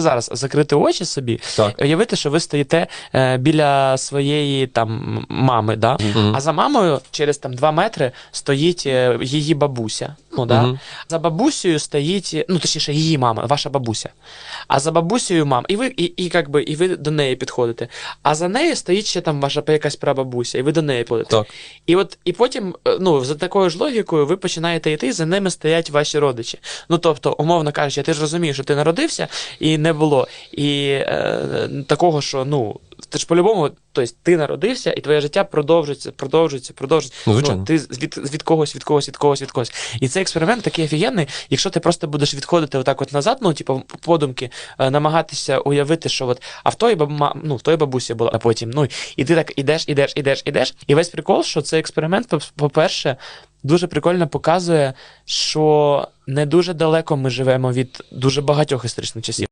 Зараз закрити очі собі, Так. уявити, що ви стоїте е, біля своєї там мами, да? Мгм. а за мамою через там два метри стоїть е, її бабуся. Ну, да? Мгм. За бабусею стоїть, ну точніше, її мама, ваша бабуся. А за бабусею мама, і ви, і, і, как би, і ви до неї підходите. А за нею стоїть ще там ваша якась прабабуся, і ви до неї підходите. Так. І от і потім, е, ну, за такою ж логікою, ви починаєте йти, за ними стоять ваші родичі. Ну тобто, умовно кажучи, ти ж розумієш, що ти народився і не було. І е, такого, що ну. Ти ж по-любому, тобто ти народився, і твоє життя продовжується, продовжується, продовжується. Ну, звичайно. ти з- від, від когось, від когось, від когось, від когось. І цей експеримент такий офігенний, якщо ти просто будеш відходити отак от назад, ну, типу, подумки, е, намагатися уявити, що от, а в той, бабма, ну, в той бабусі була, а потім, ну, і ти так ідеш, ідеш, ідеш, ідеш. І весь прикол, що цей експеримент, по-перше, дуже прикольно показує, що не дуже далеко ми живемо від дуже багатьох історичних часів.